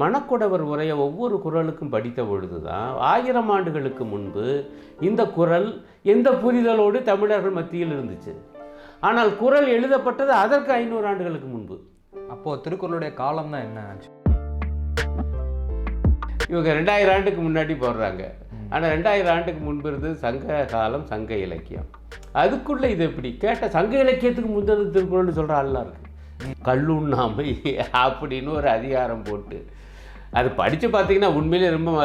மணக்குடவர் உரையை ஒவ்வொரு குரலுக்கும் படித்த பொழுது தான் ஆயிரம் ஆண்டுகளுக்கு முன்பு இந்த குரல் எந்த புரிதலோடு தமிழர்கள் மத்தியில் இருந்துச்சு. ஆனால் குரல் எழுதப்பட்டது அதற்கு ஐநூறு ஆண்டுகளுக்கு முன்பு. அப்போது திருக்குறளுடைய காலம் தான் என்ன இவங்க ரெண்டாயிரம் ஆண்டுக்கு முன்னாடி போடுறாங்க. ஆனால் ரெண்டாயிரம் ஆண்டுக்கு முன்பு இருந்தது சங்க காலம் சங்க இலக்கியம். அதுக்குள்ளே இது எப்படி? கேட்ட சங்க இலக்கியத்துக்கு முந்தினது திருக்குறள்னு சொல்கிற ஆள்லாம் இருக்கு. கல்லுண்ணாமை அப்படின்னு ஒரு அதிகாரம் போட்டு அது படித்து பார்த்தீங்கன்னா உண்மையிலே ரொம்ப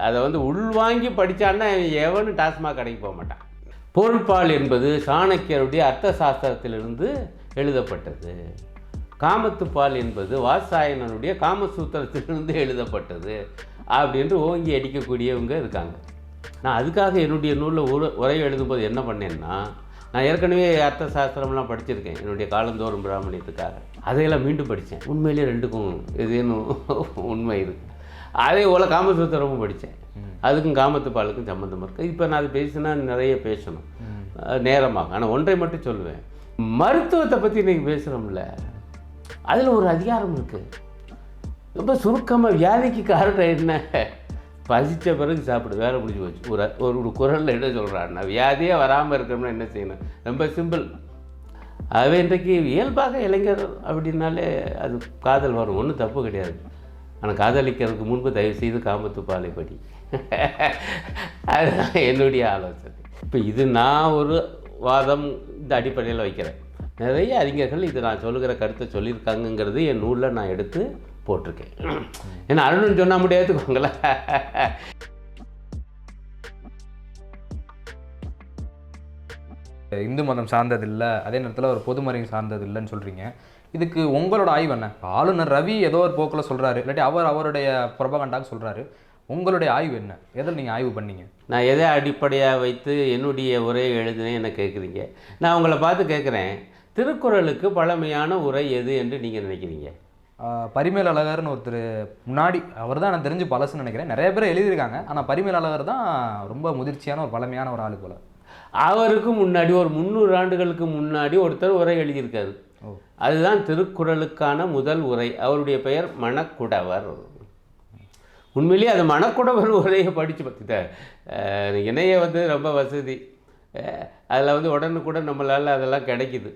அதை வந்து உள்வாங்கி படித்தான்னா எவனும் டாஸ்மாக் கடைக்கு போக மாட்டான். பொருட்பால் என்பது சாணக்கியருடைய அர்த்த சாஸ்திரத்திலிருந்து எழுதப்பட்டது. காமத்துப்பால் என்பது வாசாயனனுடைய காமசூத்திரத்திலிருந்து எழுதப்பட்டது அப்படின்ட்டு ஓங்கி அடிக்கக்கூடியவங்க இருக்காங்க. நான் அதுக்காக என்னுடைய நூலில் உரை உரை எழுதும்போது என்ன பண்ணேன்னா நான் ஏற்கனவே அர்த்த சாஸ்திரம்லாம் படிச்சிருக்கேன். என்னுடைய காலந்தோறும் பிராமணியத்துக்காக. அதையெல்லாம் மீண்டும் படித்தேன். உண்மையிலே ரெண்டுக்கும் ஏதேனும் உண்மை இருக்குது அதே போல் காமசூத்திரமும் படித்தேன். அதுக்கும் காமத்து பாலுக்கும் சம்மந்தம் இருக்குது இப்போ நான் அது பேசினா நிறைய பேசணும். நேரமாக. ஆனால் ஒன்றை மட்டும் சொல்லுவேன். மருத்துவத்தை பற்றி இன்றைக்கி பேசுகிறோம்ல அதில் ஒரு அதிகாரம் இருக்குது ரொம்ப சுருக்கமாக வியாதிக்கு காரணம் என்ன? பசித்த பிறகு சாப்பிடு வேலை முடிஞ்சு போச்சு. ஒரு ஒரு ஒரு குரலில் என்ன சொல்கிறான்னா வியாதியே வராமல் இருக்கணும்னா என்ன செய்யணும்? ரொம்ப சிம்பிள் ஆகவே இன்றைக்கு இயல்பாக இளைஞர் அப்படின்னாலே அது காதல் வரும். ஒன்றும் தப்பு கிடையாது. ஆனால் காதலிக்கிறதுக்கு முன்பு தயவு செய்து காமத்து பாலைப்படி படி. அதுதான் என்னுடைய ஆலோசனை. இப்போ இது நான் ஒரு வாதம் இந்த அடிப்படையில் வைக்கிறேன். நிறைய அறிஞர்கள் இது நான் சொல்லுகிற கருத்தை சொல்லியிருக்காங்கங்கிறது என் நூலில் நான் எடுத்து போட்டிருக்கேன். ஏன்னா அருணுன்னு சொன்னால் முடியாதுக்கோங்களேன் இந்து மதம் சார்ந்தது இல்லை அதே நேரத்தில் ஒரு பொதுமறை சார்ந்தது இல்லைன்னு சொல்கிறீங்க இதுக்கு உங்களோட ஆய்வு என்ன? ஆளுநர் ரவி ஏதோ ஒரு போக்கில் சொல்கிறாரு இல்லாட்டி அவர் அவருடைய புரபகண்டாக சொல்கிறாரு உங்களுடைய ஆய்வு என்ன? எதில் நீங்கள் ஆய்வு பண்ணீங்க? நான் எதை அடிப்படையாக வைத்து என்னுடைய உரையை எழுதினேன் என்ன கேட்குறீங்க நான் உங்களை பார்த்து கேட்குறேன் திருக்குறளுக்கு பழமையான உரை எது என்று நீங்கள் நினைக்கிறீங்க? பரிமேல் அழகர்னு ஒருத்தர் முன்னாடி அவர் தான் நான் தெரிஞ்சு பழசுன்னு நினைக்கிறேன். நிறைய பேர் எழுதியிருக்காங்க. ஆனால் பரிமேல் அழகர் தான் ரொம்ப முதிர்ச்சியான ஒரு பழமையான ஒரு ஆளு போல. அவருக்கு முன்னாடி ஒரு முந்நூறு ஆண்டுகளுக்கு முன்னாடி ஒருத்தர் உரை எழுதியிருக்காரு. அதுதான் திருக்குறளுக்கான முதல் உரை. அவருடைய பெயர் மணக்குடவர். உண்மையிலேயே அது மணக்குடவர் உரையை படித்து பார்த்துட்டேன் இணைய வந்து ரொம்ப வசதி. அதில் வந்து உடனுக்குடன் நம்மளால் அதெல்லாம் கிடைக்குது.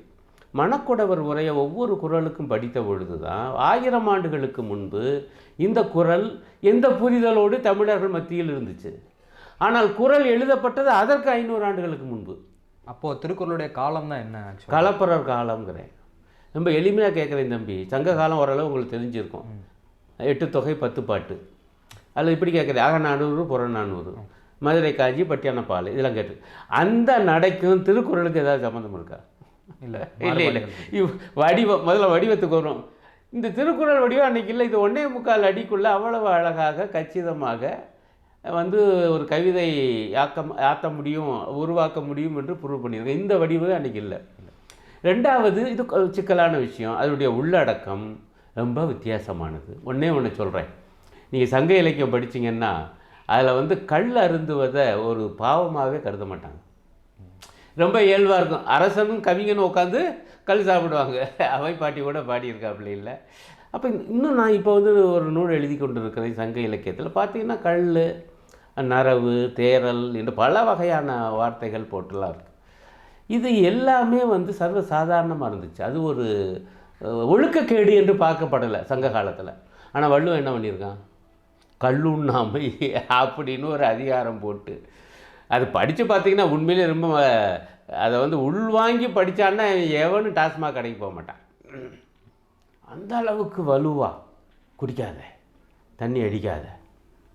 மணக்குடவர் உரையை ஒவ்வொரு குறளுக்கும் படித்த பொழுது தான் ஆயிரம் ஆண்டுகளுக்கு முன்பு இந்த குறள் எந்த புரிதலோடு தமிழர்கள் மத்தியில் இருந்துச்சு. ஆனால் குறள் எழுதப்பட்டது அதற்கு ஐநூறு ஆண்டுகளுக்கு முன்பு. அப்போது திருக்குறளுடைய காலம் தான் என்ன கலப்பரர் காலம்ங்கிறேன். ரொம்ப எளிமையாக கேட்குறேன் தம்பி. சங்க காலம் ஓரளவு உங்களுக்கு தெரிஞ்சிருக்கும். எட்டு தொகை பத்து பாட்டு. அதில் இப்படி கேட்குறேன் அக நானூறு புறநானூறு மதுரை காஞ்சி பட்டியானப்பால் இதெல்லாம் கேட்டு. அந்த நடைக்கும் திருக்குறளுக்கு ஏதாவது சம்மந்தம் இருக்கா? இல்லை இல்லை இல்லை. இவ் வடிவம் முதல்ல வடிவத்துக்கு வரும் இந்த திருக்குறள் வடிவம் அன்னைக்கு இல்லை இது ஒன்றே முக்கால் அடிக்குள்ளே அவ்வளவு அழகாக கச்சிதமாக வந்து ஒரு கவிதை ஆக்க ஆத்த முடியும் உருவாக்க முடியும் என்று ப்ரூவ் பண்ணியிருக்கேன் இந்த வடிவு அன்னைக்கு இல்லை. ரெண்டாவது இது சிக்கலான விஷயம். அதனுடைய உள்ளடக்கம் ரொம்ப வித்தியாசமானது. ஒன்றே ஒன்று சொல்கிறேன் நீங்கள் சங்க இலக்கியம் படிச்சீங்கன்னா அதில் வந்து கல் அருந்துவதை ஒரு பாவமாகவே கருத மாட்டாங்க. ரொம்ப இயல்பாக இருக்கும். அரசனும் கவிஞனும் உட்காந்து கல் சாப்பிடுவாங்க. அவை பாட்டி கூட பாடியிருக்காப்புல இல்லை. அப்போ இன்னும் நான் இப்போ வந்து ஒரு நூல் எழுதி கொண்டு இருக்கிறேன் சங்க இலக்கியத்தில். பார்த்தீங்கன்னா கல் நரவு தேரல் என்று பல வகையான வார்த்தைகள் போட்டுலாம் இருக்குது இது எல்லாமே வந்து சர்வ சாதாரணமாக இருந்துச்சு. அது ஒரு ஒழுக்கக்கேடு என்று பார்க்கப்படலை சங்க காலத்தில். ஆனால் வள்ளுவன் என்ன பண்ணியிருக்கான்? கல்லுண்ணாமை அப்படின்னு ஒரு அதிகாரம் போட்டு அது படித்து பார்த்தீங்கன்னா உண்மையிலே ரொம்ப அதை வந்து உள்வாங்கி படித்தான்னா எவனும் டாஸ்மாக் கடைக்கு போக மாட்டான். அந்த அளவுக்கு வலுவா? குடிக்காத. தண்ணி அடிக்காத.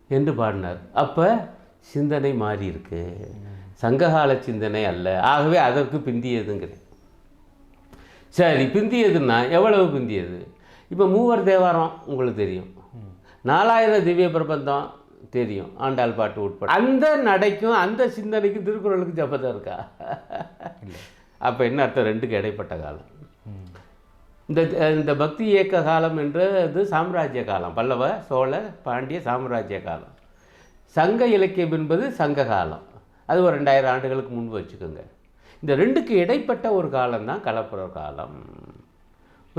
என்று பாடினார். அப்போ சிந்தனை மாறி இருக்கு. சங்ககால சிந்தனை அல்ல. ஆகவே அதற்கு பிந்தியதுங்கிறேன். சரி பிந்தியதுன்னா எவ்வளவு பிந்தியது? இப்போ மூவர் தேவாரம் உங்களுக்கு தெரியும். நாலாயிரம் திவ்ய பிரபந்தம் தெரியும். ஆண்டாள் பாட்டு உட்பட. அந்த நடைக்கும் அந்த சிந்தனைக்கும் திருக்குறளுக்கு ஜபதம் இருக்கா? அப்போ என்ன அர்த்தம்? ரெண்டுக்கு இடைப்பட்ட காலம். இந்த இந்த பக்தி இயக்க காலம் என்றது சாம்ராஜ்ய காலம். பல்லவ சோழ பாண்டிய சாம்ராஜ்ய காலம். சங்க இலக்கியம் என்பது சங்க காலம். அது ஒரு ரெண்டாயிரம் ஆண்டுகளுக்கு முன்பு வச்சுக்கோங்க. இந்த ரெண்டுக்கு இடைப்பட்ட ஒரு காலம்தான் கலப்புற காலம்.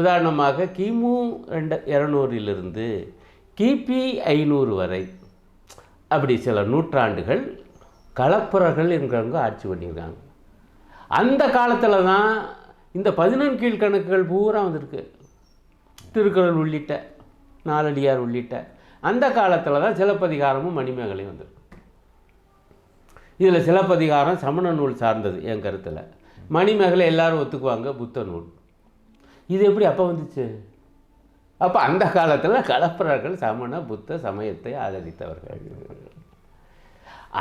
உதாரணமாக கிமு ரெண்டு இரநூறிலிருந்து கிபி ஐநூறு வரை. அப்படி சில நூற்றாண்டுகள் களப்புறர்கள் என்கிறவங்க ஆட்சி பண்ணியிருக்காங்க. அந்த காலத்தில் தான் இந்த பதினெண் கீழ்கணக்குகள் பூரா வந்திருக்கு. திருக்குறள் உள்ளிட்ட நாலடியார் உள்ளிட்ட. அந்த காலத்தில் தான் சிலப்பதிகாரமும் மணிமேகலையும் வந்திருக்கு. இதில் சிலப்பதிகாரம் சமண நூல் சார்ந்தது என் கருத்தில். மணிமேகலை எல்லாரும் ஒத்துக்குவாங்க புத்த நூல். இது எப்படி அப்போ வந்துச்சு? அப்போ அந்த காலத்தில் கலப்பரர்கள் சமண புத்த சமயத்தை ஆதரித்தவர்கள்.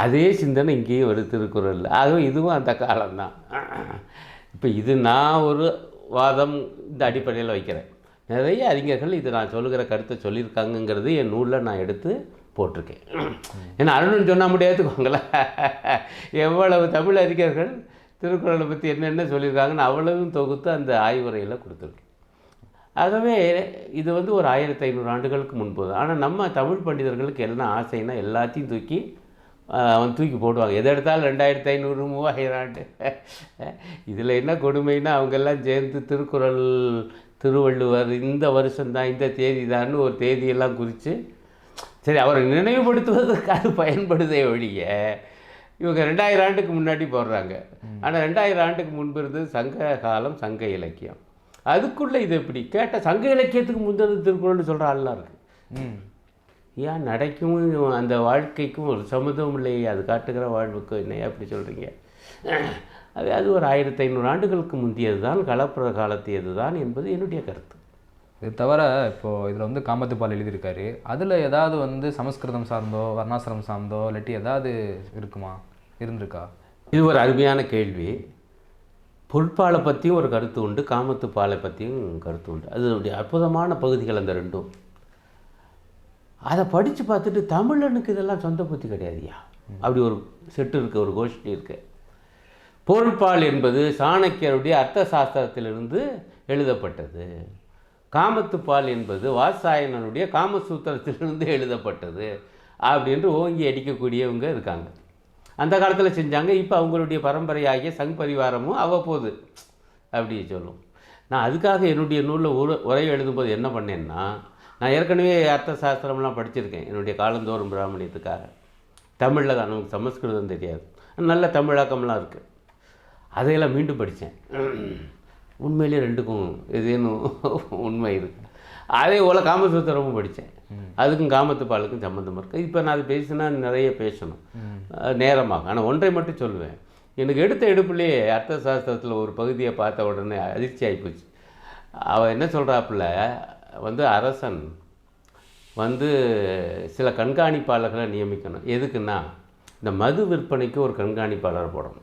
அதே சிந்தனை இங்கேயும் ஒரு திருக்குறள் ஆகவே இதுவும் அந்த காலம்தான். இப்போ இது நான் ஒரு வாதம் இந்த அடிப்படையில் வைக்கிறேன். நிறைய அறிஞர்கள் இது நான் சொல்லுகிற கருத்தை சொல்லியிருக்காங்கங்கிறது என் நூலில் நான் எடுத்து போட்டிருக்கேன். ஏன்னா அருணுன்னு சொன்னால் முடியாதுக்கோங்களேன் எவ்வளவு தமிழ் அறிஞர்கள் திருக்குறளை பற்றி என்னென்ன சொல்லியிருக்காங்கன்னு அவ்வளவும் தொகுத்து அந்த ஆய்வுரையில் கொடுத்துருக்கேன். ஆகவே இது வந்து ஒரு ஆயிரத்தி ஐநூறு ஆண்டுகளுக்கு முன்பு. தான் ஆனால் நம்ம தமிழ் பண்டிதர்களுக்கு என்ன ஆசைன்னா எல்லாத்தையும் தூக்கி அவன் தூக்கி போடுவாங்க. எதை எடுத்தாலும் ரெண்டாயிரத்தி ஐநூறு மூவாயிரம். ஆண்டு இதில் என்ன கொடுமைன்னா அவங்கெல்லாம் சேர்ந்து திருக்குறள் திருவள்ளுவர் இந்த வருஷம்தான் இந்த தேதி தான் ஒரு தேதியெல்லாம் குறித்து சரி அவரை நினைவுபடுத்துவதற்கு அது பயன்படுதே ஒழிய இவங்க ரெண்டாயிரம் ஆண்டுக்கு முன்னாடி போடுறாங்க. ஆனால் ரெண்டாயிரம் ஆண்டுக்கு முன்பு இருந்தது சங்க காலம் சங்க இலக்கியம். அதுக்குள்ளே இது எப்படி கேட்ட சங்க இலக்கியத்துக்கு முந்தினது திருக்குறள்னு சொல்கிற ஆள்லாம் இருக்குது ஏன் நடைக்கும் அந்த வாழ்க்கைக்கும் ஒரு சம்மதம் இல்லையே? அது காட்டுகிற வாழ்வுக்கும் என்னையா அப்படி சொல்கிறீங்க அது அது ஒரு ஆயிரத்தி ஐநூறு ஆண்டுகளுக்கு முந்தியது தான் கலப்புற காலத்தியது தான் என்பது என்னுடைய கருத்து. இது தவிர இப்போது இதில் வந்து காமத்துப்பால் எழுதியிருக்காரு. அதில் ஏதாவது வந்து சமஸ்கிருதம் சார்ந்தோ வர்ணாசிரமம் சார்ந்தோ இல்லாட்டி ஏதாவது இருக்குமா? இருந்திருக்கா? இது ஒரு அருமையான கேள்வி. பொருட்பாலை பற்றியும் ஒரு கருத்து உண்டு காமத்துப்பாலை பற்றியும் கருத்து உண்டு. அதனுடைய அற்புதமான பகுதிகள் அந்த ரெண்டும். அதை படித்து பார்த்துட்டு தமிழனுக்கு இதெல்லாம் சொந்த புத்தி கிடையாதுயா அப்படி ஒரு செட்டு இருக்குது ஒரு கோஷ்டி இருக்கு. பொருட்பால் என்பது சாணக்கியருடைய அர்த்த சாஸ்திரத்திலிருந்து எழுதப்பட்டது. காமத்துப்பால் என்பது வாசாயனனுடைய காமசூத்திரத்திலிருந்து எழுதப்பட்டது. அப்படின்று ஓங்கி அடிக்கக்கூடியவங்க இருக்காங்க. அந்த காலத்தில் செஞ்சாங்க இப்போ அவங்களுடைய பரம்பரையாகிய சங் பரிவாரமும் அவ்வப்போது. அப்படி சொல்லும். நான் அதுக்காக என்னுடைய நூலில் உரை உரை எழுதும்போது என்ன பண்ணேன்னா நான் ஏற்கனவே அர்த்த சாஸ்திரம்லாம் படிச்சிருக்கேன் என்னுடைய காலந்தோறும் பிராமணியத்துக்காக. தமிழில் தான் நமக்கு சமஸ்கிருதம் தெரியாது. நல்ல தமிழாக்கம்லாம் இருக்குது அதையெல்லாம் மீண்டும் படித்தேன் உண்மையிலேயே ரெண்டுக்கும் ஏதேனும் உண்மை இருக்குது அதே போல் காமசூத்திரமும் படித்தேன் அதுக்கும் காமத்து பாலுக்கும் சம்மந்தம் இருக்குது இப்போ நான் அது பேசினா நிறைய பேசணும். அஹ் நேரமாக. ஆனால் ஒன்றை மட்டும் சொல்லுவேன் எனக்கு எடுத்த எடுப்புலேயே அர்த்த சாஸ்திரத்தில் ஒரு பகுதியை பார்த்த உடனே அதிர்ச்சி ஆகிப்போச்சு அவள் என்ன சொல்கிறாப்புல வந்து அரசன் வந்து சில கண்காணிப்பாளர்களை நியமிக்கணும். எதுக்குன்னா இந்த மது விற்பனைக்கு ஒரு கண்காணிப்பாளரை போடணும்.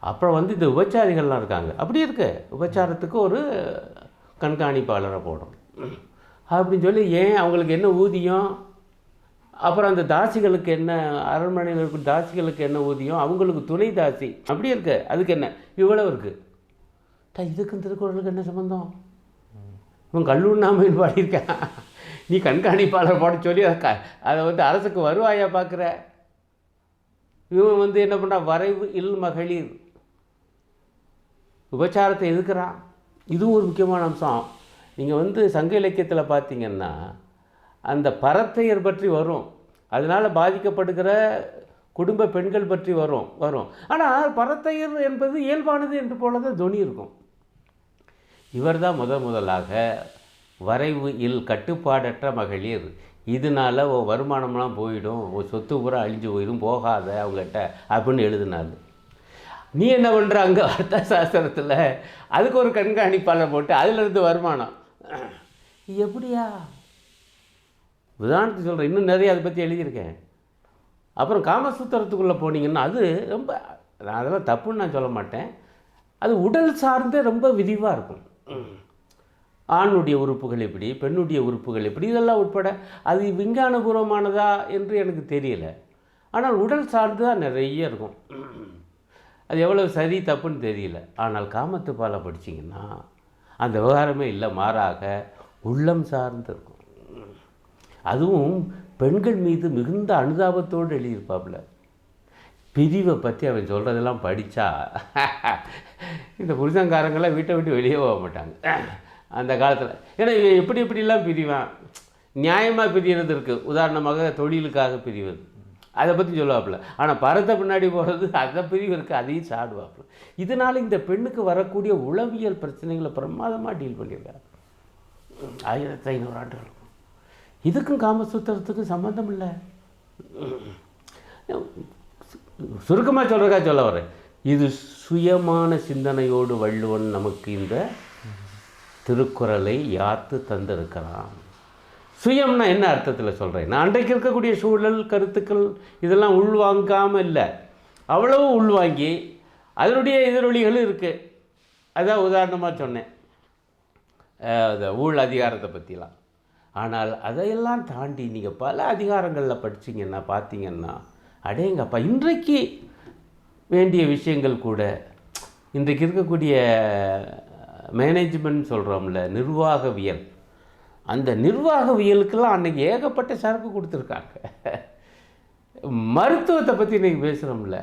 அப்புறம் வந்து இந்த விபச்சாரிகள்லாம் இருக்காங்க. அப்படி இருக்கு. விபச்சாரத்துக்கு ஒரு கண்காணிப்பாளரை போடணும். அப்படின்னு சொல்லி ஏன் அவங்களுக்கு என்ன ஊதியம்? அப்புறம் அந்த தாசிகளுக்கு என்ன அரண்மனையில் இருக்கிற தாசிகளுக்கு என்ன ஊதியம்? அவங்களுக்கு துணை தாசி. அப்படி இருக்கு. அதுக்கு என்ன? இவ்வளவு இருக்குது டா, இதுக்கும் திருக்குறளுக்கு என்ன சம்மந்தம் இவன் கல்லூர்னாமைன்னு பாடியிருக்கான். நீ கண்காணிப்பாளர் போட சொல்லி அதை க- அதை வந்து அரசுக்கு வருவாயா பார்க்குற இவன் வந்து என்ன பண்ணுறான் வரைவு இல் மகளிர். உபச்சாரத்தை எதுக்குறான்? இதுவும் ஒரு முக்கியமான அம்சம். நீங்கள் வந்து சங்க இலக்கியத்தில் பார்த்தீங்கன்னா அந்த பரத்தையர் பற்றி வரும். அதனால் பாதிக்கப்படுகிற குடும்ப பெண்கள் பற்றி வரும் வரும். ஆனால் பரத்தையர் என்பது இயல்பானது என்று போல தான் துணி இருக்கும். இவர் தான் முத முதலாக வரைவு இல் கட்டுப்பாடற்ற மகளிர். இதனால ஓ வருமானம்லாம் போயிடும் ஓ சொத்து பூரா அழிஞ்சு போயிடும் போகாத அவங்ககிட்ட அப்படின்னு எழுதினாரு. நீ என்ன பண்ணுற அங்கே அர்த்த சாஸ்திரத்தில் அதுக்கு ஒரு கண்காணிப்பாளர் போட்டு அதிலிருந்து வருமானம். எப்படியா? உதாரணத்துக்கு சொல்கிறேன் இன்னும் நிறைய அதை பற்றி எழுதியிருக்கேன். அப்புறம் காமசூத்திரத்துக்குள்ளே போனீங்கன்னா அது ரொம்ப நான் அதெல்லாம் தப்புன்னு நான் சொல்ல மாட்டேன். அது உடல் சார்ந்தே ரொம்ப விரிவாக இருக்கும். ஆணுடைய உறுப்புகள் எப்படி பெண்ணுடைய உறுப்புகள் எப்படி இதெல்லாம் உட்பட அது விஞ்ஞானபூர்வமானதா என்று எனக்கு தெரியல. ஆனால் உடல் சார்ந்து தான் நிறைய இருக்கும். அது எவ்வளோ சரி தப்புன்னு தெரியல. ஆனால் காமத்து பாலை படிச்சிங்கன்னா அந்த விவகாரமே இல்லை மாறாக உள்ளம் சார்ந்திருக்கும் அதுவும் பெண்கள் மீது மிகுந்த அனுதாபத்தோடு எழுதியிருப்பாப்புல. பிரிவை பற்றி அவன் சொல்கிறதெல்லாம் படித்தா இந்த புருஷங்காரங்களாம் வீட்டை விட்டு வெளியே போக மாட்டாங்க. அந்த காலத்தில். ஏன்னா இவன் எப்படி எப்படிலாம் பிரிவான்? நியாயமாக பிரிகிறது இருக்குது உதாரணமாக தொழிலுக்காக பிரிவது. அதை பற்றி சொல்லுவாப்பில்ல ஆனால் பரத்தை பின்னாடி போகிறது அதை பிரிவருக்கு அதையும் சாடுவாப்புல. இதனால் இந்த பெண்ணுக்கு வரக்கூடிய உளவியல் பிரச்சனைகளை பிரமாதமாக டீல் பண்ணியிருக்காரு. ஆயிரத்தி ஐநூறு ஆண்டுகள். இதுக்கும் காமசூத்திரத்துக்கும் சம்மந்தம் இல்லை. சுருக்கமாக சொல்கிறக்கா சொல்ல வரேன் இது சுயமான சிந்தனையோடு வள்ளுவன் நமக்கு இந்த திருக்குறளை யாத்து தந்திருக்கிறான்? சுயம்னா என்ன அர்த்தத்தில் சொல்கிறேன் நான் அன்றைக்கு இருக்கக்கூடிய சூழல் கருத்துக்கள் இதெல்லாம் உள்வாங்காமல் இல்லை. அவ்வளவு உள்வாங்கி அதனுடைய எதிரொலிகளும் இருக்குது அதான் உதாரணமாக சொன்னேன். அந்த ஊழ் அதிகாரத்தை பற்றிலாம் ஆனால் அதையெல்லாம் தாண்டி நீங்கள் பல அதிகாரங்களில் படிச்சீங்கன்னா பார்த்தீங்கன்னா அடேங்கப்பா இன்றைக்கு வேண்டிய விஷயங்கள் கூட இன்றைக்கு இருக்கக்கூடிய மேனேஜ்மெண்ட் சொல்கிறோம்ல நிர்வாகவியல். அந்த நிர்வாகவியலுக்கெல்லாம் அன்றைக்கி ஏகப்பட்ட சரக்கு கொடுத்துருக்காங்க. மருத்துவத்தை பற்றி இன்றைக்கி பேசுகிறோம்ல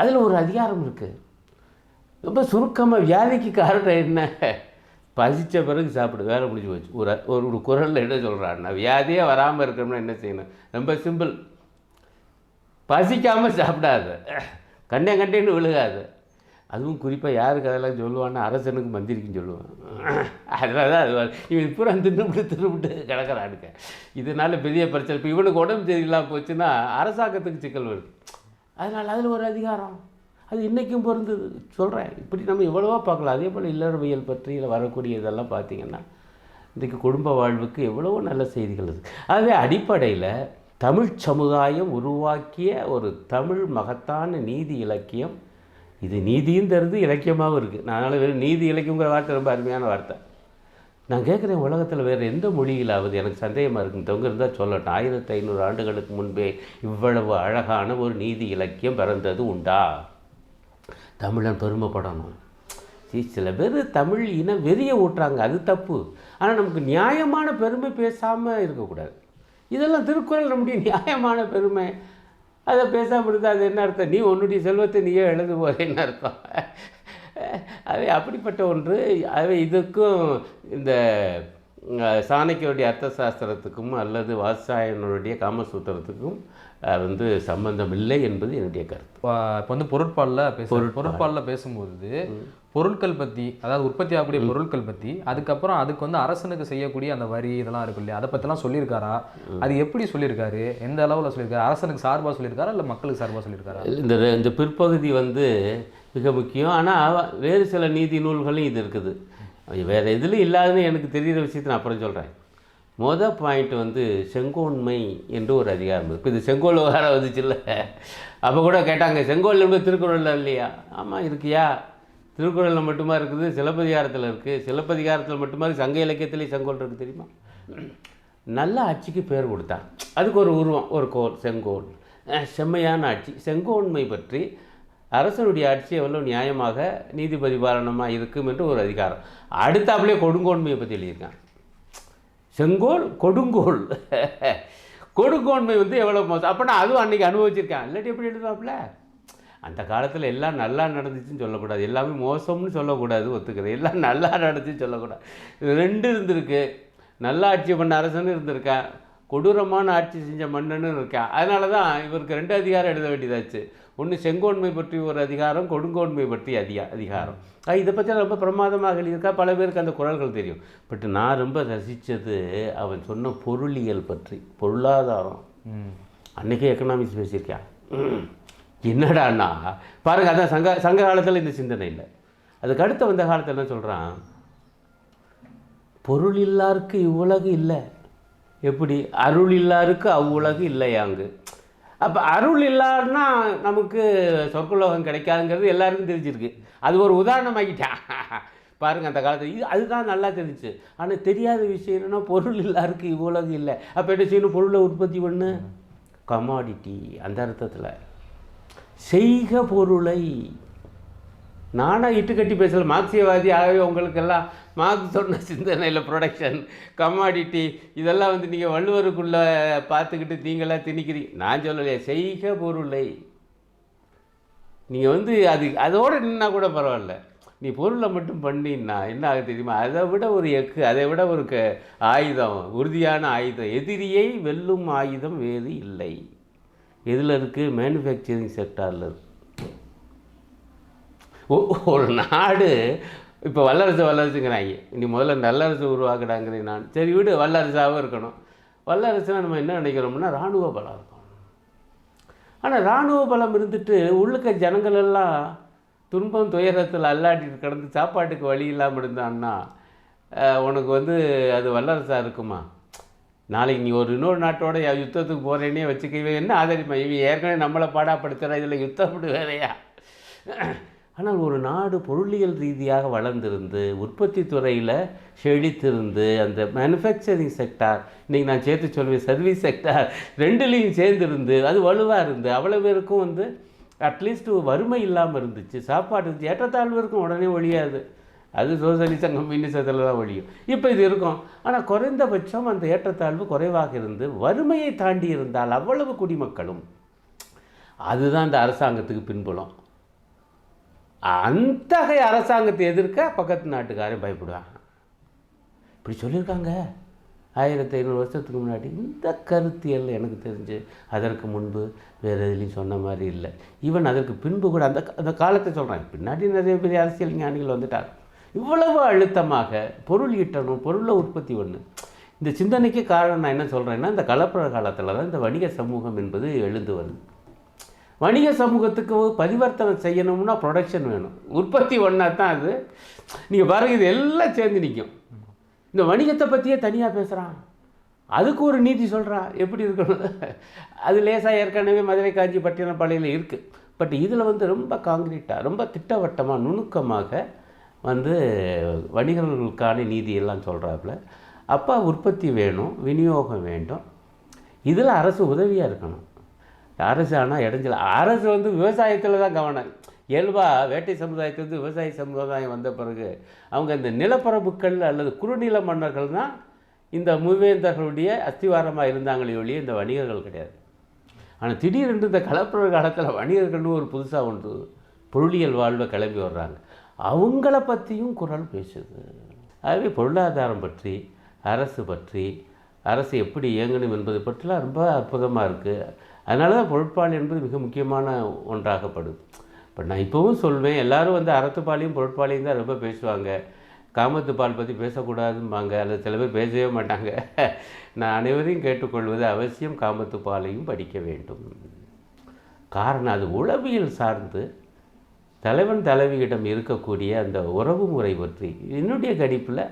அதில் ஒரு அதிகாரம் இருக்குது ரொம்ப சுருக்கமாக வியாதிக்கு காரணம் என்ன? பசித்த பிறகு சாப்பிடு வேலை முடிஞ்சு போச்சு. ஒரு ஒரு ஒரு குரலில் என்ன சொல்கிறான்னா வியாதியே வராமல் இருக்கணும்னா என்ன செய்யணும்? ரொம்ப சிம்பிள். பசிக்காமல் சாப்பிடாத. கண்டே கண்டேன்னு விழுகாது. அதுவும் குறிப்பாக யாருக்கு அதெல்லாம் சொல்லுவான்னா அரசனுக்கு மந்திரிக்குன்னு சொல்லுவான். அதனால தான் அது இவன் பூரா தின்னுபிட்டு தின்னுபிட்டு கிடக்கிறானுங்க. இதனால் பெரிய பிரச்சனை. இப்போ இவனுக்கு உடம்பு சரியில்லாம போச்சுன்னா அரசாங்கத்துக்கு சிக்கல் வருது. அதனால் அதில் ஒரு அதிகாரம். அது இன்றைக்கும் பொருந்தது. சொல்கிறேன் இப்படி நம்ம எவ்வளவோ பார்க்கலாம். அதே போல் இல்லறவியல் பற்றியில் வரக்கூடிய இதெல்லாம் பார்த்தீங்கன்னா இன்றைக்கு குடும்ப வாழ்வுக்கு எவ்வளவோ நல்ல செய்திகள் இருக்குது ஆகவே அடிப்படையில் தமிழ் சமுதாயம் உருவாக்கிய ஒரு தமிழ் மகத்தான நீதி இலக்கியம் இது நீதியும் தருது இலக்கியமாகவும் இருக்குது அதனால் வெறும் நீதி இலக்கியங்கிற வார்த்தை ரொம்ப அருமையான வார்த்தை. நான் கேட்குறேன் உலகத்தில் வேறு எந்த மொழியிலாவது எனக்கு சந்தேகமாக இருக்குன்னு தொங்க இருந்தால் சொல்லட்டும். ஆயிரத்தி ஐநூறு ஆண்டுகளுக்கு முன்பே இவ்வளவு அழகான ஒரு நீதி இலக்கியம் பிறந்தது உண்டா? தமிழன் பெருமைப்படணும். சீ, சில பேர் தமிழ் இன வெறிய ஊட்டுறாங்க அது தப்பு. ஆனால் நமக்கு நியாயமான பெருமை பேசாமல் இருக்கக்கூடாது. இதெல்லாம் திருக்குறள் நம்முடைய நியாயமான பெருமை. அதை பேசாமல் இருந்தால் அது என்ன அர்த்தம்? நீ உன்னுடைய செல்வத்தை நீயே எழுது போறேன்னு அர்த்தம்? அது அப்படிப்பட்ட ஒன்று. அது இதுக்கும் இந்த அஹ், சாணக்கியருடைய அர்த்த சாஸ்திரத்துக்கும் அல்லது வாத்சாயனுடைய காமசூத்திரத்துக்கும் வந்து சம்பந்தம் இல்லை என்பது என்னுடைய கருத்து. இப்போ வந்து பொருட்பாலில் பேச பொருட்பாலில் பேசும்போது பொருட்கள் பற்றி அதாவது உற்பத்தி ஆகக்கூடிய பொருட்கள் பற்றி அதுக்கப்புறம் அதுக்கு வந்து அரசனுக்கு செய்யக்கூடிய அந்த வரி இதெல்லாம் இருக்கு இல்லையா? அதை பற்றிலாம் சொல்லியிருக்காரா? அது எப்படி சொல்லியிருக்காரு? எந்த அளவில் சொல்லியிருக்காரு? அரசனுக்கு சார்பாக சொல்லியிருக்காரா? இல்லை மக்களுக்கு சார்பாக சொல்லியிருக்காரா? இந்த இந்த பிற்பகுதி வந்து மிக முக்கியம். ஆனால் வேறு சில நீதி நூல்களும் இது இருக்குது. வேறு எதுலையும் இல்லாதுன்னு எனக்கு தெரிகிற விஷயத்தை நான் அப்புறம் சொல்கிறேன் மொதல் பாயிண்ட் வந்து செங்கோன்மை என்று ஒரு அதிகாரம் இப்போ இது செங்கோல் விவகாரம் வந்துச்சுல்ல. அப்போ கூட கேட்டாங்க செங்கோல் என்பது திருக்குறளில் இல்லையா? ஆமாம் இருக்கியா? திருக்குறளில் மட்டுமா இருக்குது? சிலப்பதிகாரத்தில் இருக்குது சிலப்பதிகாரத்தில் மட்டுமா? சங்க இலக்கியத்திலே செங்கோல் இருக்குது தெரியுமா? நல்ல ஆட்சிக்கு பேர் கொடுத்தான். அதுக்கு ஒரு உருவம் ஒரு கோல் செங்கோல். செம்மையான ஆட்சி. செங்கோன்மை பற்றி அரசனுடைய ஆட்சி எவ்வளோ நியாயமாக நீதிபதி பரிபாலனமாக இருக்கும் என்று ஒரு அதிகாரம். அடுத்தாப்புலேயே கொடுங்கோன்மையை பற்றி எழுதியிருக்கான். செங்கோல் கொடுங்கோல். கொடுங்கோன்மை வந்து எவ்வளோ மோசம். அப்போ நான் அதுவும் அன்றைக்கி அனுபவிச்சிருக்கேன். இல்லாட்டி எப்படி எழுதுவாப்புல? அந்த காலத்தில் எல்லாம் நல்லா நடந்துச்சுன்னு சொல்லக்கூடாது. எல்லாமே மோசம்னு சொல்லக்கூடாது ஒத்துக்கிறது எல்லாம் நல்லா நடந்துச்சுன்னு சொல்லக்கூடாது. ரெண்டு இருந்திருக்கு. நல்லா ஆட்சி பண்ண அரசனும் இருந்திருக்கேன். கொடூரமான ஆட்சி செஞ்ச மன்னனும் இருக்கான் அதனால தான் இவருக்கு ரெண்டு அதிகாரம் எழுத வேண்டியதாச்சு. ஒன்று செங்கோன்மை பற்றி ஒரு அதிகாரம் கொடுங்கோன்மை பற்றி அதிகா அதிகாரம். இதை பற்றி ரொம்ப பிரமாதமாக எழுதியிருக்கா? பல பேருக்கு அந்த குரல்கள் தெரியும். பட் நான் ரொம்ப ரசித்தது அவன் சொன்ன பொருளியல் பற்றி பொருளாதாரம். அன்றைக்கே எக்கனாமிக்ஸ் பேசியிருக்கேன். என்னடான்னா பாருங்க அதான் சங்க சங்க காலத்தில் இந்த சிந்தனை இல்லை. அதுக்கு அடுத்து வந்த காலத்தில் என்ன சொல்கிறான் பொருள் இல்லாருக்கு இவ்வுலகு இல்லை. எப்படி அருள் இல்லாருக்கு அவ்வுலகு இல்லையாங்கு. அப்போ அருள் இல்லாருன்னா நமக்கு சொர்க்குலோகம் கிடைக்காதுங்கிறது எல்லாருக்கும் தெரிஞ்சிருக்கு. அது ஒரு உதாரணமாகிட்டேன் பாருங்கள் அந்த காலத்தில். இது அதுதான் நல்லா தெரிஞ்சுச்சு ஆனால் தெரியாத விஷயம் என்னென்னா பொருள் இல்லாருக்கு இவ்வுலகு இல்லை. அப்போ என்ன செய்யணும்? பொருளை உற்பத்தி பண்ணு. கமாடிட்டி அந்த அர்த்தத்தில். செய்க பொருளை. நானாக இட்டு கட்டி பேசல. மார்க்சியவாதி ஆகவே உங்களுக்கெல்லாம் மார்க் சொன்ன சிந்தனையில் ப்ரொடக்ஷன் கமாடிட்டி இதெல்லாம் வந்து நீங்கள் வள்ளுவருக்குள்ளே பார்த்துக்கிட்டு நீங்களாம் திணிக்கிறீங்க. நான் சொல்லலையே செய்க பொருளை. நீங்கள் வந்து அது அதோடு நின்னா கூட பரவாயில்ல. நீ பொருளை மட்டும் பண்ணின்னா என்ன ஆகுது தெரியுமா? அதை விட ஒரு எக்கு அதை விட ஒரு க ஆயுதம் உறுதியான ஆயுதம். எதிரியை வெல்லும் ஆயுதம் வேறு இல்லை. இதில் இருக்குது மேனுஃபேக்சரிங் செக்டாரில் இருக்கு. ஒரு நாடு இப்போ வல்லரசு வல்லரசுங்கிறாங்க. நீ முதல்ல நல்லரசு உருவாக்குறாங்கிறேன் நான். சரி விடு வல்லரசாகவும் இருக்கணும். வல்லரசுனா நம்ம என்ன நினைக்கிறோம்னா இராணுவ பலம் இருக்கும் ஆனால் இராணுவ பலம் இருந்துட்டு உள்ளுக்க ஜனங்களெல்லாம் துன்பம் துயரத்தில் அல்லாட்டிட்டு கிடந்து சாப்பாட்டுக்கு வழி இல்லாமல் இருந்தான்னா உனக்கு வந்து அது வல்லரசாக இருக்குமா? நாளைக்கு நீ ஒரு இன்னொரு நாட்டோட யுத்தத்துக்கு போகிறேனே வச்சுக்கவே என்ன ஆதரிப்பா இவன் ஏற்கனவே நம்மளை பாடாப்படுத்துகிற இதில் யுத்தப்பட்டு வேறையா ஆனால் ஒரு நாடு பொருளியல் ரீதியாக வளர்ந்திருந்து உற்பத்தி துறையில் செழித்திருந்து அந்த மேனுஃபேக்சரிங் செக்டார் இன்றைக்கி நான் சேர்த்து சொல்வேன் சர்வீஸ் செக்டார் ரெண்டுலேயும் சேர்ந்துருந்து அது வலுவாக இருந்து அவ்வளோ பேருக்கும் வந்து அட்லீஸ்ட் வறுமை இல்லாமல் இருந்துச்சு. சாப்பாடு இருந்துச்சு ஏற்றத்தாழ்வு இருக்கும் உடனே ஒழியாது. அது சோசலிசம் கம்யூனிசத்தில் தான் ஒழியும். இப்போ இது இருக்கும். ஆனால் குறைந்தபட்சம் அந்த ஏற்றத்தாழ்வு குறைவாக இருந்து வறுமையை தாண்டி இருந்தால் அவ்வளவு குடிமக்களும் அதுதான் இந்த அரசாங்கத்துக்கு பின்புலம். அத்தகைய அரசாங்கத்தை எதிர்க்க பக்கத்து நாட்டுக்காரன் பயப்படுவாங்க இப்படி சொல்லியிருக்காங்க. ஆயிரத்தி ஐநூறு வருஷத்துக்கு முன்னாடி இந்த கருத்தியல் எனக்கு தெரிஞ்சு அதற்கு முன்பு வேறு எதுலேயும் சொன்ன மாதிரி இல்லை. ஈவன் அதற்கு பின்பு கூட அந்த அந்த காலத்தை சொல்கிறாங்க பின்னாடி நிறைய பெரிய அரசியல் ஞானிகள் வந்துட்டாங்க. இவ்வளவு அழுத்தமாக பொருள் ஈட்டணும் பொருளை உற்பத்தி ஒன்று இந்த சிந்தனைக்கு காரணம் நான் என்ன சொல்கிறேன்னா இந்த கலப்புற காலத்தில் தான் இந்த வணிக சமூகம் என்பது எழுந்து வருது. வணிக சமூகத்துக்கு பரிவர்த்தனை செய்யணும்னா ப்ரொடக்ஷன் வேணும். உற்பத்தி ஒன்றா தான் அது. நீங்கள் பாருங்க இது எல்லாம் சேர்ந்து நிற்கும் இந்த வணிகத்தை பற்றியே தனியாக பேசுகிறான் அதுக்கு ஒரு நீதி சொல்கிறான் எப்படி இருக்கணும்? அது லேசாக ஏற்கனவே மதுரை காஞ்சி பட்டினப்பாளையில் இருக்குது பட் இதில் வந்து ரொம்ப காங்கிரீட்டாக ரொம்ப திட்டவட்டமாக நுணுக்கமாக வந்து வணிகர்களுக்கான நீதியெல்லாம் சொல்கிறாப்புல அப்போ உற்பத்தி வேணும் விநியோகம் வேண்டும். இதில் அரசு உதவியாக இருக்கணும். அரசு ஆனால் இடைஞ்சல. அரசு வந்து விவசாயத்தில் தான் கவனம். இயல்பாக வேட்டை சமுதாயத்திலிருந்து விவசாய சமுதாயம் வந்த பிறகு அவங்க இந்த நிலப்பரப்புகள் அல்லது குறுநில மன்னர்கள் தான் இந்த மூவேந்தர்களுடைய அஸ்திவாரமாக இருந்தாங்களே ஒழிய இந்த வணிகர்கள் கிடையாது. ஆனால் திடீரென்று இந்த கலப்புற காலத்தில் வணிகர்கள்னு ஒரு புதுசாக ஒன்று பொருளியல் வாழ்வை கிளம்பி வர்றாங்க. அவங்கள பற்றியும் குரல் பேசுது. ஆகவே பொருளாதாரம் பற்றி அரசு பற்றி அரசு எப்படி இயங்கணும் என்பது பற்றிலாம் ரொம்ப அற்புதமாக இருக்குது அதனால தான் பொருட்பால் என்பது மிக முக்கியமான ஒன்றாகப்படுது. இப்போ நான் இப்போவும் சொல்வேன் எல்லாரும் வந்து அறத்துப்பாலையும் பொருட்பாலையும் தான் ரொம்ப பேசுவாங்க. காமத்து பால் பற்றி பேசக்கூடாதும்பாங்க. அல்லது சில பேர் பேசவே மாட்டாங்க. நான் அனைவரையும் கேட்டுக்கொள்வது அவசியம் காமத்து பாலையும் படிக்க வேண்டும். காரணம் அது உளவியல் சார்ந்து தலைவன் தலைவியிடம் இருக்கக்கூடிய அந்த உறவு முறை பற்றி. என்னுடைய கணிப்பில்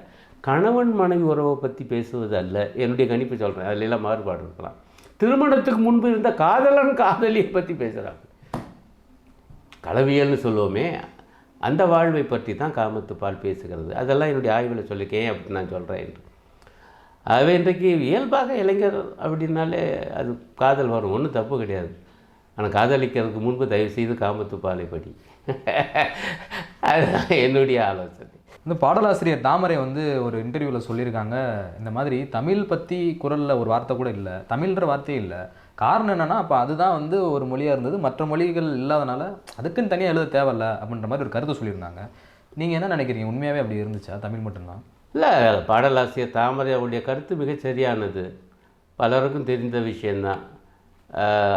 கணவன் மனைவி உறவை பற்றி பேசுவது அல்ல. என்னுடைய கணிப்பு சொல்கிறேன் அதுல எல்லாம் மாறுபாடு இருக்கலாம். திருமணத்துக்கு முன்பு இருந்த காதலன் காதலியை பற்றி பேசுகிறாங்க கலவியல்னு சொல்லுவோமே அந்த வாழ்வை பற்றி தான் காமத்து பால் பேசுகிறது. அதெல்லாம் என்னுடைய ஆய்வில் சொல்லியிருக்கேன் அப்படி நான் சொல்கிறேன் என்று. ஆகவே இன்றைக்கு இயல்பாக இளைஞர் அப்படின்னாலே அது காதல் வரும். ஒன்றும் தப்பு கிடையாது. ஆனால் காதலிக்கிறதுக்கு முன்பு தயவு செய்து காமத்து பாலை படி. அதுதான் என்னுடைய ஆலோசனை. இந்த பாடலாசிரியர் தாமரை வந்து ஒரு இன்டர்வியூவில் சொல்லியிருக்காங்க. இந்த மாதிரி தமிழ் பற்றி குரலில் ஒரு வார்த்தை கூட இல்லை. தமிழ்ன்ற வார்த்தையே இல்லை. காரணம் என்னன்னா அப்போ அதுதான் வந்து ஒரு மொழியாக இருந்தது. மற்ற மொழிகள் இல்லாதனால அதுக்குன்னு தனியாக எழுத தேவையில்ல அப்படின்ற மாதிரி ஒரு கருத்து சொல்லியிருந்தாங்க. நீங்கள் என்ன நினைக்கிறீங்க? உண்மையாகவே அப்படி இருந்துச்சா? தமிழ் மட்டும்தான். இல்லை பாடலாசிரியர் தாமரை அவருடைய கருத்து மிகச் சரியானது. பலருக்கும் தெரிந்த விஷயந்தான்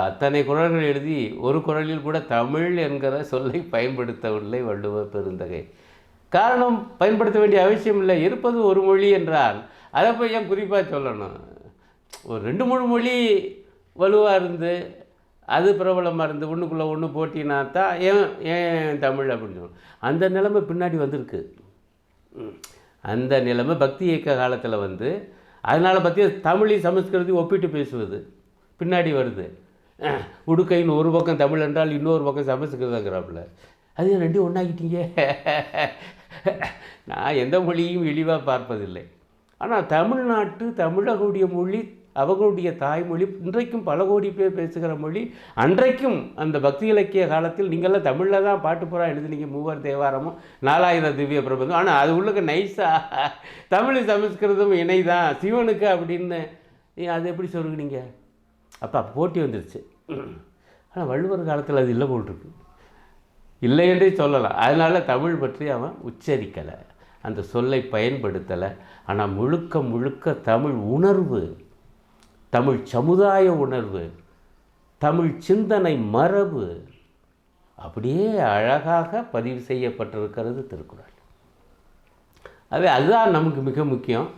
அத்தனை குரல்கள் எழுதி ஒரு குரலில் கூட தமிழ் என்கிற சொல்லை பயன்படுத்தவில்லை வள்ளுவர் பெருந்தகை. காரணம் பயன்படுத்த வேண்டிய அவசியம் இல்லை. இருப்பது ஒரு மொழி என்றால் அதை போய் ஏன் குறிப்பாக சொல்லணும்? ஒரு ரெண்டு மூணு மொழி வலுவாக இருந்து அது பிரபலமாக இருந்து ஒன்றுக்குள்ளே ஒன்று போட்டினா தான் ஏன் ஏன் தமிழ் அப்படின்னு சொல்லணும். அந்த நிலைமை பின்னாடி வந்திருக்கு. அந்த நிலைமை பக்தி இயக்க காலத்தில் வந்து அதனால் பற்றி தமிழையும் சமஸ்கிருதத்தையும் ஒப்பிட்டு பேசுவது பின்னாடி வருது. உடுக்கையின் ஒரு பக்கம் தமிழ் என்றால் இன்னொரு பக்கம் சமஸ்கிருதங்கிறாப்புல. அது ரெண்டும் ஒன்றாகிட்டீங்க ஒன்றாக்கிட்டீங்க நான் எந்த மொழியும் இழிவாக பார்ப்பதில்லை. ஆனால் தமிழ்நாட்டு தமிழர்களுடைய மொழி அவர்களுடைய தாய்மொழி இன்றைக்கும் பல கோடி பேர் பேசுகிற மொழி அன்றைக்கும் அந்த பக்தி இலக்கிய காலத்தில் நீங்கள்லாம் தமிழில் தான் பாட்டு புறா எழுதுனீங்க. மூவர் தேவாரமும் நாலாயிரம் திவ்ய பிரபந்தம். ஆனால் அது உள்ளுக்கு நைஸாக தமிழ் சமஸ்கிருதம் இணைதான். சிவனுக்கு அப்படின்னு அது எப்படி சொல்லுங்க அப்போ போட்டி வந்துருச்சு. ஆனால் வள்ளுவர் காலத்தில் அது இல்லை போட்டிருக்கு இல்லை என்றே சொல்லலாம். அதனால் தமிழ் பற்றி அவன் உச்சரிக்கலை. அந்த சொல்லை பயன்படுத்தலை. ஆனால் முழுக்க முழுக்க தமிழ் உணர்வு தமிழ் சமுதாய உணர்வு தமிழ் சிந்தனை மரபு அப்படியே அழகாக பதிவு செய்யப்பட்டிருக்கிறது திருக்குறள். அது அதுதான் நமக்கு மிக முக்கியம்.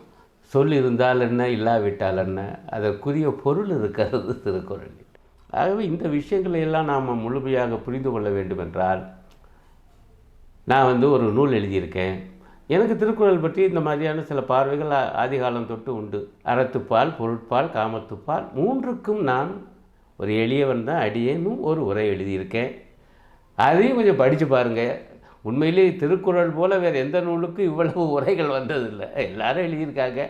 சொல் இருந்தால் என்ன இல்லாவிட்டால் என்ன அதற்குரிய பொருள் இருக்கிறது திருக்குறள். ஆகவே இந்த விஷயங்களை எல்லாம் நாம் முழுமையாக புரிந்து கொள்ள வேண்டுமென்றால் நான் வந்து ஒரு நூல் எழுதியிருக்கேன். எனக்கு திருக்குறள் பற்றி இந்த மாதிரியான சில பார்வைகள் ஆதிகாலம் தொட்டு உண்டு. அறத்துப்பால் பொருட்பால் காமத்துப்பால் மூன்றுக்கும் நான் ஒரு எளியவன் தான் அடியேனும் ஒரு உரை எழுதியிருக்கேன். அதையும் கொஞ்சம் படித்து பாருங்கள் உண்மையிலே திருக்குறள் போல் வேறு எந்த நூலுக்கும் இவ்வளவு உரைகள் வந்ததில்லை. எல்லாரும் எழுதியிருக்காங்க.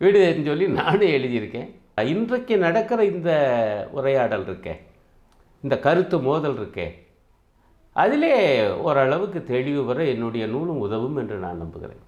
வீடுன்னு சொல்லி நானும் எழுதியிருக்கேன். இன்றைக்கு நடக்கிற இந்த உரையாடல் இருக்கே இந்த கருத்து மோதல் இருக்கே அதிலே ஓரளவுக்கு தெளிவு வர என்னுடைய நூலும் உதவும் என்று நான் நம்புகிறேன்.